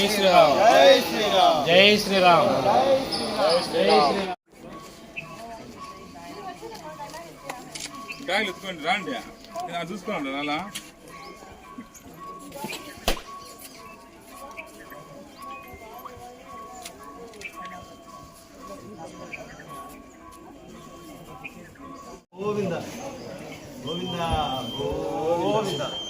జై శ్రీరామ్. జై శ్రీరామ్. జై శ్రీరామ్. బ్యాగులు ఎత్తుకోండి రాండి. చూసుకోండి అలా గోవింద. గోవింద. గోవింద.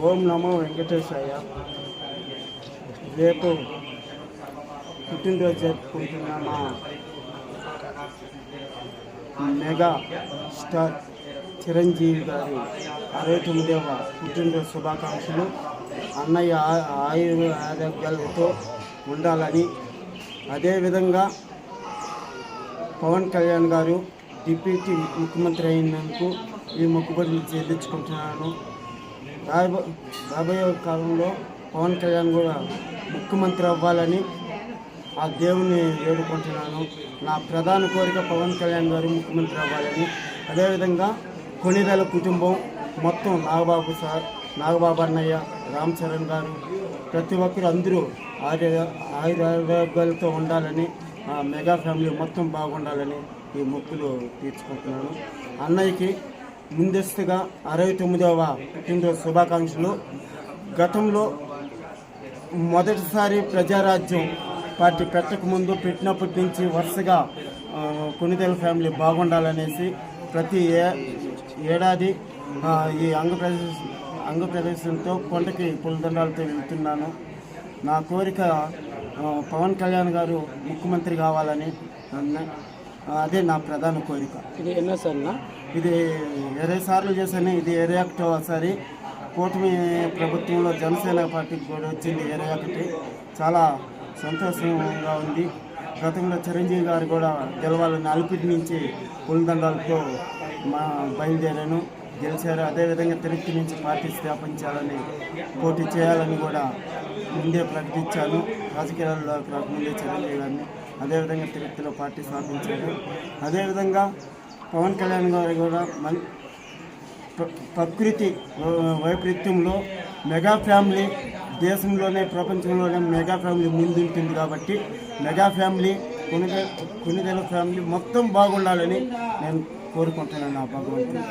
ఓం నమో వెంకటేశాయ. రేపు పుట్టినరోజు జరుపుకుంటున్న మా మెగా స్టార్ చిరంజీవి గారి అరవై తొమ్మిదవ పుట్టినరోజు శుభాకాంక్షలు. అన్నయ్య ఆయుర్ ఆరోగ్యాలతో ఉండాలని. అదేవిధంగా పవన్ కళ్యాణ్ గారు డిప్యూటీ ముఖ్యమంత్రి అయినందుకు ఈ మొక్కుబడులు చెల్లించుకుంటున్నాను. రాబో రాబోయే కాలంలో పవన్ కళ్యాణ్ కూడా ముఖ్యమంత్రి అవ్వాలని ఆ దేవుని వేడుకుంటున్నాను. నా ప్రధాన కోరిక పవన్ కళ్యాణ్ గారు ముఖ్యమంత్రి అవ్వాలని. అదేవిధంగా కొనిదల కుటుంబం మొత్తం నాగబాబు సార్ నాగబాబు అన్నయ్య రామ్ చరణ్ గారు ప్రతి ఒక్కరు అందరూ ఆయుర ఆయురారోగ్యాలతో ఉండాలని ఆ మెగా ఫ్యామిలీ మొత్తం బాగుండాలని ఈ మొక్కులు తీర్చుకుంటున్నాను. అన్నయ్యకి ముందస్తుగా అరవై తొమ్మిదవ పుట్టినరోజు శుభాకాంక్షలు. గతంలో మొదటిసారి ప్రజారాజ్యం పార్టీ పెట్టక ముందు పెట్టినప్పటి నుంచి వరుసగా ఆ, ఫ్యామిలీ బాగుండాలనేసి ప్రతి ఏ ఏడాది ఈ అంగప్రదేశ్ అంగప్రదేశంతో కొండకి పులదండాలతో వెళ్తున్నాను నా కోరిక పవన్ కళ్యాణ్ గారు ముఖ్యమంత్రి కావాలని అన్న- అదే నా ప్రధాన కోరిక. ఇది ఎన్నోసార్నా ఇది ఇరవై సార్లు చేశాను. ఇది ఇరవై ఒకటోసారి కూటమి ప్రభుత్వంలో జనసేన పార్టీకి కూడా వచ్చింది ఇరవై ఒకటి. చాలా సంతోషంగా ఉంది. గతంలో చిరంజీవి గారు కూడా గెలవాలని అలిపిటి నుంచి పులిదండాలతో మా బయలుదేరాను. గెలిచారు. అదేవిధంగా తిరుపతి నుంచి పార్టీ స్థాపించాలని పోటీ చేయాలని కూడా ముందే ప్రకటించాను. రాజకీయాల్లోకి రాకముందే చిరంజీవి అదేవిధంగా తిరుపతిలో పార్టీ స్థాపించారు. అదేవిధంగా పవన్ కళ్యాణ్ గారు కూడా మన్ ప్రకృతి వైపరీత్యంలో మెగా ఫ్యామిలీ దేశంలోనే ప్రపంచంలోనే మెగా ఫ్యామిలీ ముందుంటుంది కాబట్టి మెగా ఫ్యామిలీ కొనిదె కొనిదెల ఫ్యామిలీ మొత్తం బాగుండాలని నేను కోరుకుంటున్నాను నా భగవంతుడు